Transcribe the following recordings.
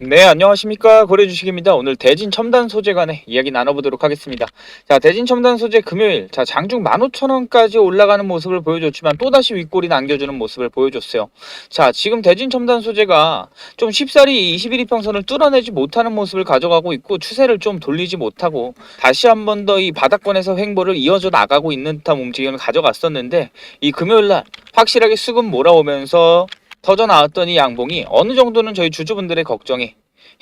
네, 안녕하십니까. 고래주식입니다. 오늘 대진 첨단 소재 관해 이야기 나눠보도록 하겠습니다. 자, 대진 첨단 소재 금요일. 자, 장중 15,000원까지 올라가는 모습을 보여줬지만 또다시 윗골이 남겨주는 모습을 보여줬어요. 자, 지금 대진 첨단 소재가 좀 쉽사리 21이평선을 뚫어내지 못하는 모습을 가져가고 있고 추세를 좀 돌리지 못하고 다시 한 번 더 이 바닥권에서 횡보를 이어져 나가고 있는 듯한 움직임을 가져갔었는데 이 금요일 날 확실하게 수급 몰아오면서 터져 나왔던 이 양봉이 어느 정도는 저희 주주분들의 걱정이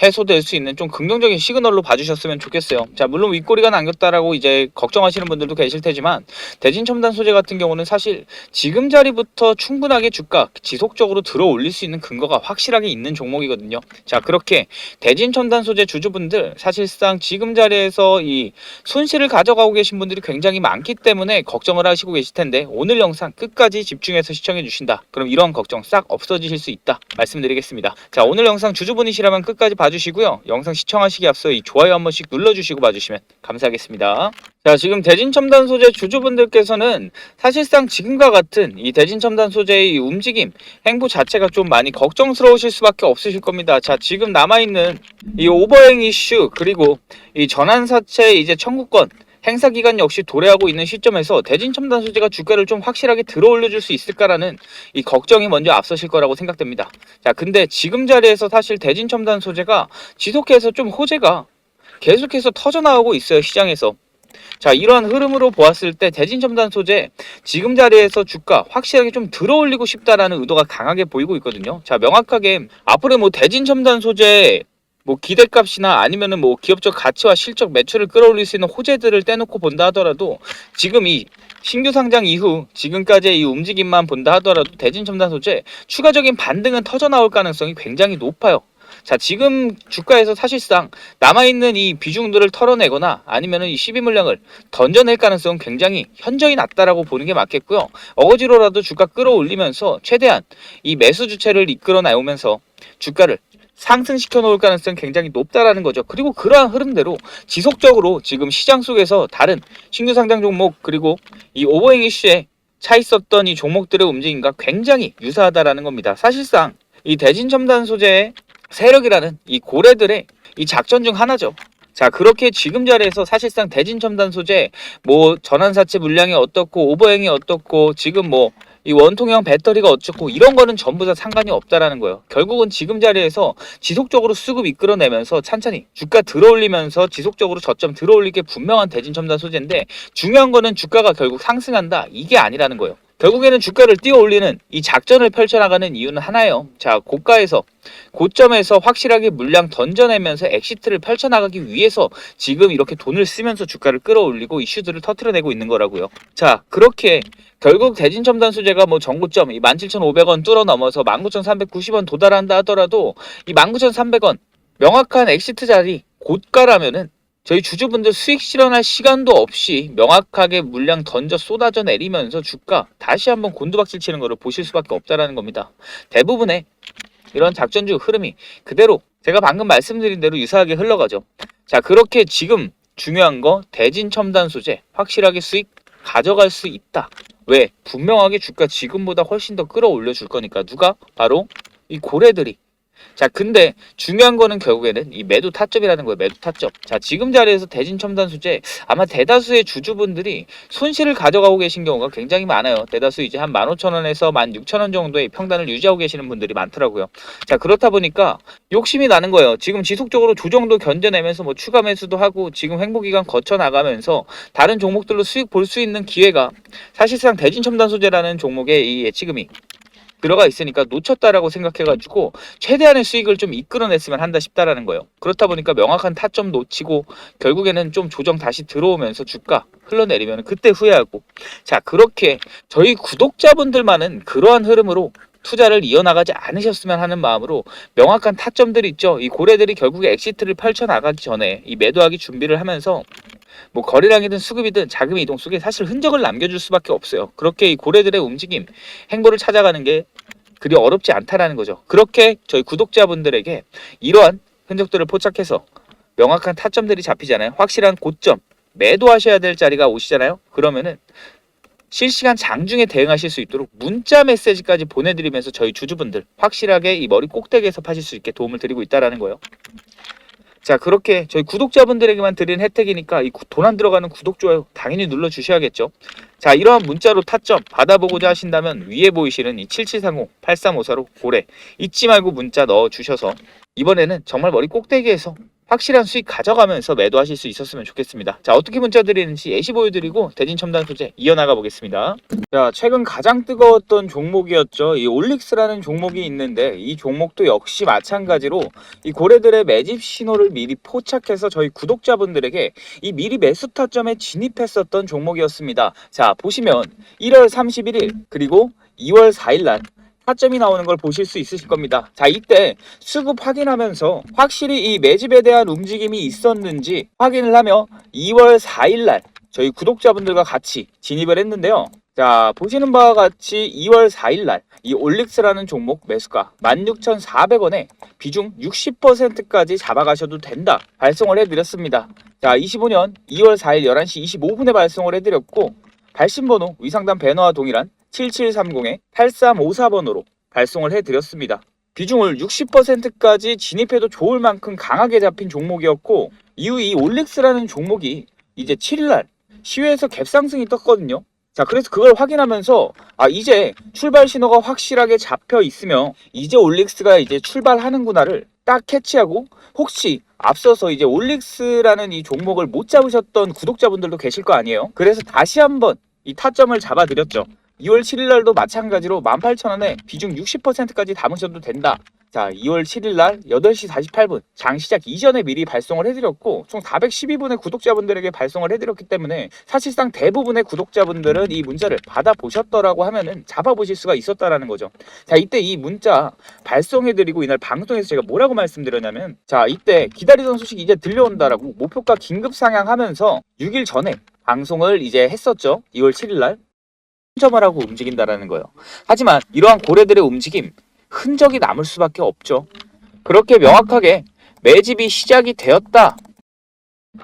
해소될 수 있는 좀 긍정적인 시그널로 봐주셨으면 좋겠어요. 자, 물론 윗꼬리가 남겼다라고 이제 걱정하시는 분들도 계실 테지만 대진 첨단 소재 같은 경우는 사실 지금 자리부터 충분하게 주가 지속적으로 들어 올릴 수 있는 근거가 확실하게 있는 종목이거든요. 자, 그렇게 대진 첨단 소재 주주분들 사실상 지금 자리에서 이 손실을 가져가고 계신 분들이 굉장히 많기 때문에 걱정을 하시고 계실 텐데 오늘 영상 끝까지 집중해서 시청해 주신다. 그럼 이런 걱정 싹 없어지실 수 있다. 말씀드리겠습니다. 자, 오늘 영상 주주분이시라면 끝까지 봐 주시고요. 영상 시청하시기 앞서 이 좋아요 한 번씩 눌러주시고 봐주시면 감사하겠습니다. 자, 지금 대진 첨단 소재 주주분들께서는 사실상 지금과 같은 이 대진 첨단 소재의 이 움직임, 행보 자체가 좀 많이 걱정스러우실 수밖에 없으실 겁니다. 자, 지금 남아있는 이 오버행 이슈, 그리고 이 전환사채 이제 청구권, 행사 기간 역시 도래하고 있는 시점에서 대진 첨단 소재가 주가를 좀 확실하게 들어 올려줄 수 있을까라는 이 걱정이 먼저 앞서실 거라고 생각됩니다. 자, 근데 지금 자리에서 사실 대진 첨단 소재가 지속해서 좀 호재가 계속해서 터져 나오고 있어요 시장에서. 자 이러한 흐름으로 보았을 때 대진 첨단 소재 지금 자리에서 주가 확실하게 좀 들어 올리고 싶다라는 의도가 강하게 보이고 있거든요. 자 명확하게 앞으로 뭐 대진 첨단 소재 뭐 기대값이나 아니면은 뭐 기업적 가치와 실적 매출을 끌어올릴 수 있는 호재들을 떼놓고 본다 하더라도 지금 이 신규 상장 이후 지금까지의 이 움직임만 본다 하더라도 대진 첨단 소재 추가적인 반등은 터져 나올 가능성이 굉장히 높아요. 자, 지금 주가에서 사실상 남아있는 이 비중들을 털어내거나 아니면은 이 시비 물량을 던져낼 가능성은 굉장히 현저히 낮다라고 보는 게 맞겠고요. 어거지로라도 주가 끌어올리면서 최대한 이 매수 주체를 이끌어 나오면서 주가를 상승시켜 놓을 가능성이 굉장히 높다라는 거죠. 그리고 그러한 흐름대로 지속적으로 지금 시장 속에서 다른 신규 상장 종목 그리고 이 오버행 이슈에 차 있었던 이 종목들의 움직임과 굉장히 유사하다라는 겁니다. 사실상 이 대진 첨단 소재의 세력이라는 이 고래들의 이 작전 중 하나죠. 자 그렇게 지금 자리에서 사실상 대진 첨단 소재 뭐 전환사채 물량이 어떻고 오버행이 어떻고 지금 뭐 이 원통형 배터리가 어쩌고 이런 거는 전부 다 상관이 없다라는 거예요. 결국은 지금 자리에서 지속적으로 수급 이끌어내면서 찬찬히 주가 들어올리면서 지속적으로 저점 들어올리게 분명한 대진 첨단 소재인데 중요한 거는 주가가 결국 상승한다 이게 아니라는 거예요. 결국에는 주가를 띄워 올리는 이 작전을 펼쳐나가는 이유는 하나예요. 자, 고가에서 고점에서 확실하게 물량 던져내면서 엑시트를 펼쳐나가기 위해서 지금 이렇게 돈을 쓰면서 주가를 끌어올리고 이슈들을 터트려내고 있는 거라고요. 자, 그렇게 결국 대진 첨단 수제가 뭐 전고점 이 17,500원 뚫어 넘어서 19,390원 도달한다 하더라도 이 19,300원 명확한 엑시트 자리 고가라면은 저희 주주분들 수익 실현할 시간도 없이 명확하게 물량 던져 쏟아져 내리면서 주가 다시 한번 곤두박질 치는 것을 보실 수밖에 없다라는 겁니다. 대부분의 이런 작전주 흐름이 그대로 제가 방금 말씀드린 대로 유사하게 흘러가죠. 자, 그렇게 지금 중요한 거 대진 첨단 소재 확실하게 수익 가져갈 수 있다. 왜? 분명하게 주가 지금보다 훨씬 더 끌어올려 줄 거니까 누가? 바로 이 고래들이 자, 근데 중요한 거는 결국에는 이 매도 타점이라는 거예요. 매도 타점. 자, 지금 자리에서 대진 첨단 수제 아마 대다수의 주주분들이 손실을 가져가고 계신 경우가 굉장히 많아요. 대다수 이제 한 15,000원에서 16,000원 정도의 평단을 유지하고 계시는 분들이 많더라고요. 자, 그렇다 보니까 욕심이 나는 거예요. 지금 지속적으로 조정도 견뎌내면서 뭐 추가 매수도 하고 지금 횡보 기간 거쳐 나가면서 다른 종목들로 수익 볼 수 있는 기회가 사실상 대진 첨단 소재라는 종목의 이 예치금이 들어가 있으니까 놓쳤다라고 생각해가지고 최대한의 수익을 좀 이끌어냈으면 한다 싶다라는 거예요. 그렇다 보니까 명확한 타점 놓치고 결국에는 좀 조정 다시 들어오면서 주가 흘러내리면 그때 후회하고 자 그렇게 저희 구독자분들만은 그러한 흐름으로 투자를 이어나가지 않으셨으면 하는 마음으로 명확한 타점들이 있죠. 이 고래들이 결국에 엑시트를 펼쳐나가기 전에 이 매도하기 준비를 하면서 뭐 거래량이든 수급이든 자금 이동 속에 사실 흔적을 남겨줄 수밖에 없어요. 그렇게 이 고래들의 움직임, 행보를 찾아가는 게 그리 어렵지 않다라는 거죠. 그렇게 저희 구독자분들에게 이러한 흔적들을 포착해서 명확한 타점들이 잡히잖아요. 확실한 고점, 매도하셔야 될 자리가 오시잖아요. 그러면은 실시간 장중에 대응하실 수 있도록 문자 메시지까지 보내드리면서 저희 주주분들 확실하게 이 머리 꼭대기에서 파실 수 있게 도움을 드리고 있다라는 거예요. 자 그렇게 저희 구독자분들에게만 드리는 혜택이니까 이 돈 안 들어가는 구독 좋아요 당연히 눌러 주셔야겠죠. 자 이러한 문자로 타점 받아보고자 하신다면 위에 보이시는 이 7730 8354로 고래 잊지 말고 문자 넣어 주셔서 이번에는 정말 머리 꼭대기에서 확실한 수익 가져가면서 매도하실 수 있었으면 좋겠습니다. 자 어떻게 문자 드리는지 예시 보여드리고 대진 첨단 소재 이어나가 보겠습니다. 자 최근 가장 뜨거웠던 종목이었죠. 이 올릭스라는 종목이 있는데 이 종목도 역시 마찬가지로 이 고래들의 매집 신호를 미리 포착해서 저희 구독자분들에게 이 미리 매수 타점에 진입했었던 종목이었습니다. 자 보시면 1월 31일 그리고 2월 4일 날 타점이 나오는 걸 보실 수 있으실 겁니다. 자, 이때 수급 확인하면서 확실히 이 매집에 대한 움직임이 있었는지 확인을 하며 2월 4일 날 저희 구독자분들과 같이 진입을 했는데요. 자, 보시는 바와 같이 2월 4일 날 이 올릭스라는 종목 매수가 16,400원에 비중 60%까지 잡아가셔도 된다. 발송을 해드렸습니다. 자, 25년 2월 4일 11시 25분에 발송을 해드렸고 발신번호 위상단 배너와 동일한 7730에 8354번으로 발송을 해드렸습니다. 비중을 60%까지 진입해도 좋을 만큼 강하게 잡힌 종목이었고 이후 이 올릭스라는 종목이 이제 7일날 시외에서 갭상승이 떴거든요. 자 그래서 그걸 확인하면서 아 이제 출발 신호가 확실하게 잡혀 있으며 이제 올릭스가 이제 출발하는구나를 딱 캐치하고 혹시 앞서서 이제 올릭스라는 이 종목을 못 잡으셨던 구독자분들도 계실 거 아니에요. 그래서 다시 한번 이 타점을 잡아드렸죠. 2월 7일 날도 마찬가지로 18,000원에 비중 60%까지 담으셔도 된다. 자, 2월 7일 날 8시 48분 장 시작 이전에 미리 발송을 해드렸고 총 412분의 구독자분들에게 발송을 해드렸기 때문에 사실상 대부분의 구독자분들은 이 문자를 받아보셨더라고 하면은 잡아보실 수가 있었다라는 거죠. 자, 이때 이 문자 발송해드리고 이날 방송에서 제가 뭐라고 말씀드렸냐면 자, 이때 기다리던 소식 이제 들려온다라고 목표가 긴급 상향하면서 6일 전에 방송을 이제 했었죠. 2월 7일 날. 점을 하고 움직인다라는 거예요. 하지만 이러한 고래들의 움직임 흔적이 남을 수밖에 없죠. 그렇게 명확하게 매집이 시작이 되었다.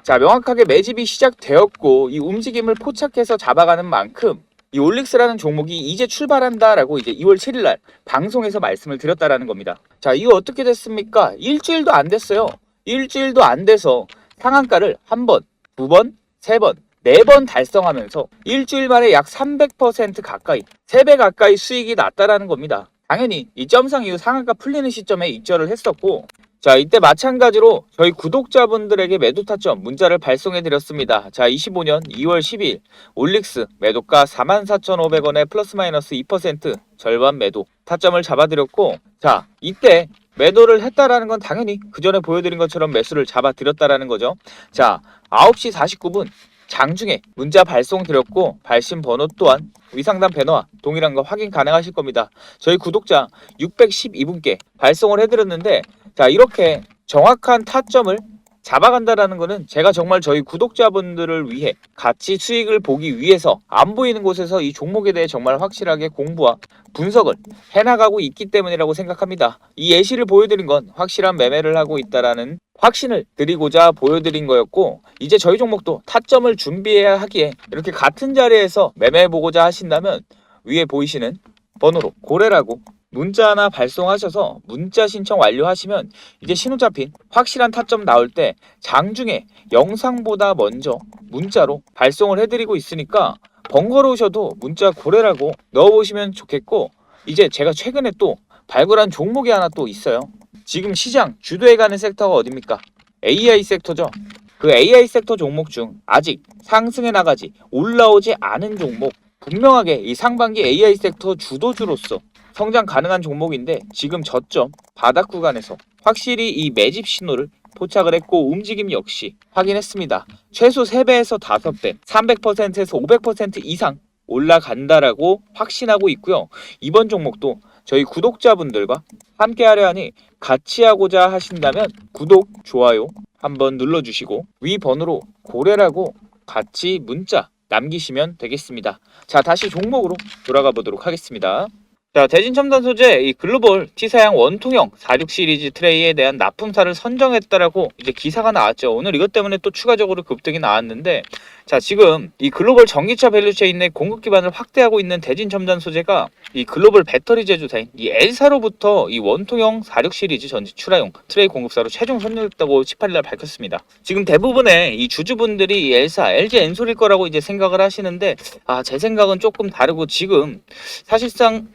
자, 명확하게 매집이 시작되었고 이 움직임을 포착해서 잡아가는 만큼 이 올릭스라는 종목이 이제 출발한다라고 이제 2월 7일 날 방송에서 말씀을 드렸다라는 겁니다. 자, 이거 어떻게 됐습니까? 일주일도 안 됐어요. 일주일도 안 돼서 상한가를 한 번, 두 번, 세 번, 네 번 달성하면서 일주일 만에 약 300% 가까이, 3배 가까이 수익이 났다라는 겁니다. 당연히 이 점상 이후 상한가 풀리는 시점에 입절을 했었고 자 이때 마찬가지로 저희 구독자분들에게 매도 타점 문자를 발송해 드렸습니다. 자 25년 2월 12일 올릭스 매도가 44,500원에 플러스 마이너스 2% 절반 매도 타점을 잡아드렸고 자 이때 매도를 했다라는 건 당연히 그 전에 보여드린 것처럼 매수를 잡아드렸다라는 거죠. 자 9시 49분 장중에 문자 발송 드렸고 발신 번호 또한 위상단 배너와 동일한 거 확인 가능하실 겁니다. 저희 구독자 612분께 발송을 해드렸는데 자 이렇게 정확한 타점을 잡아간다라는 거는 제가 정말 저희 구독자분들을 위해 같이 수익을 보기 위해서 안 보이는 곳에서 이 종목에 대해 정말 확실하게 공부와 분석을 해나가고 있기 때문이라고 생각합니다. 이 예시를 보여드린 건 확실한 매매를 하고 있다라는 확신을 드리고자 보여드린 거였고 이제 저희 종목도 타점을 준비해야 하기에 이렇게 같은 자리에서 매매해 보고자 하신다면 위에 보이시는 번호로 고래라고 문자 하나 발송하셔서 문자 신청 완료하시면 이제 신호 잡힌 확실한 타점 나올 때 장중에 영상보다 먼저 문자로 발송을 해드리고 있으니까 번거로우셔도 문자 고래라고 넣어보시면 좋겠고 이제 제가 최근에 또 발굴한 종목이 하나 또 있어요. 지금 시장 주도해가는 섹터가 어딥니까? AI 섹터죠. 그 AI 섹터 종목 중 아직 상승해 나가지 올라오지 않은 종목 분명하게 이 상반기 AI 섹터 주도주로서 성장 가능한 종목인데 지금 저점 바닥 구간에서 확실히 이 매집 신호를 포착을 했고 움직임 역시 확인했습니다. 최소 3배에서 5배, 300%에서 500% 이상 올라간다라고 확신하고 있고요. 이번 종목도 저희 구독자분들과 함께 하려 하니 같이 하고자 하신다면 구독, 좋아요 한번 눌러주시고 위 번호로 고래라고 같이 문자 남기시면 되겠습니다. 자 다시 종목으로 돌아가 보도록 하겠습니다. 자, 대진 첨단 소재 이 글로벌 T사양 원통형 46 시리즈 트레이에 대한 납품사를 선정했다라고 이제 기사가 나왔죠. 오늘 이것 때문에 또 추가적으로 급등이 나왔는데 자, 지금 이 글로벌 전기차 밸류체인의 공급 기반을 확대하고 있는 대진 첨단 소재가 이 글로벌 배터리 제조사인 이 엘사로부터 이 원통형 46 시리즈 전지 출하용 트레이 공급사로 최종 선정됐다고 18일 날 밝혔습니다. 지금 대부분의 이 주주분들이 이 엘사, LG 엔솔일 거라고 이제 생각을 하시는데 아, 제 생각은 조금 다르고 지금 사실상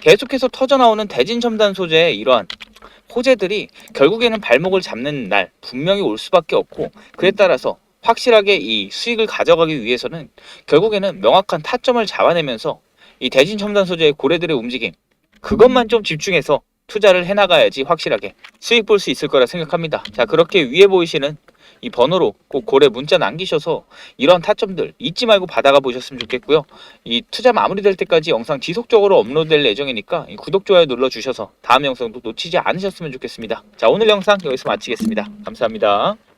계속해서 터져 나오는 대진 첨단 소재의 이러한 호재들이 결국에는 발목을 잡는 날 분명히 올 수밖에 없고 그에 따라서 확실하게 이 수익을 가져가기 위해서는 결국에는 명확한 타점을 잡아내면서 이 대진 첨단 소재의 고래들의 움직임 그것만 좀 집중해서 투자를 해나가야지 확실하게 수익 볼 수 있을 거라 생각합니다. 자 그렇게 위에 보이시는 이 번호로 꼭 고래 문자 남기셔서 이런 타점들 잊지 말고 받아가 보셨으면 좋겠고요. 이 투자 마무리될 때까지 영상 지속적으로 업로드될 예정이니까 이 구독 좋아요 눌러주셔서 다음 영상도 놓치지 않으셨으면 좋겠습니다. 자 오늘 영상 여기서 마치겠습니다. 감사합니다.